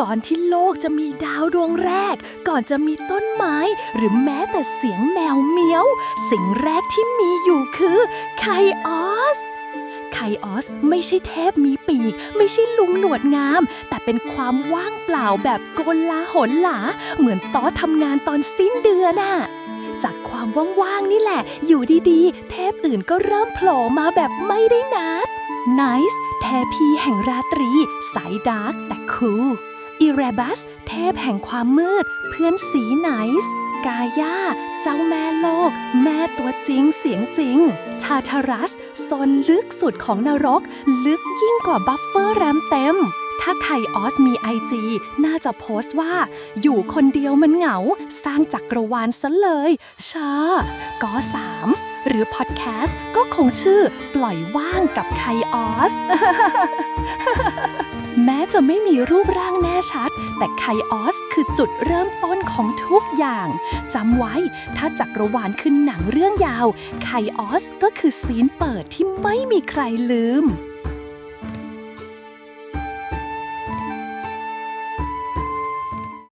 ก่อนที่โลกจะมีดาวดวงแรก ก่อนจะมีต้นไม้ หรือแม้แต่เสียงแมวเมียว สิ่งแรกที่มีอยู่คือไคออสไคออสไม่ใช่เทพมีปีก ไม่ใช่ลุงหนวดงาม แต่เป็นความว่างเปล่าแบบโกลาหลหลา เหมือนต้อทำงานตอนสิ้นเดือนน่ะจากความว่างๆนี่แหละ อยู่ดีๆ เทพอื่นก็เริ่มโผล่มาแบบไม่ได้นัดไนซ์เทพีแห่งราตรี สายดาร์กแต่คูล อิเรบัส เทพแห่งความมืด เพื่อนสีไนซ์กาย่า เจ้าแม่โลก แม่ตัวจริงเสียงจริง ชาทารัสโซนลึกสุดของนรก ลึกยิ่งกว่าบัฟเฟอร์แรมเต็ม ถ้าไคออสมีไอจีน่าจะโพสต์ว่า อยู่คนเดียวมันเหงา สร้างจักรวาลซะเลยชาก็สาม หรือพอดแคสต์ก็คงชื่อปล่อยว่างกับไคออส แม้จะไม่มีรูปร่างแน่ชัด แต่ไคออสคือจุดเริ่มต้นของทุกอย่างจำไว้ถ้าจักรวาลคือหนังเรื่องยาว ไคออสก็คือซีนเปิดที่ไม่มีใครลืม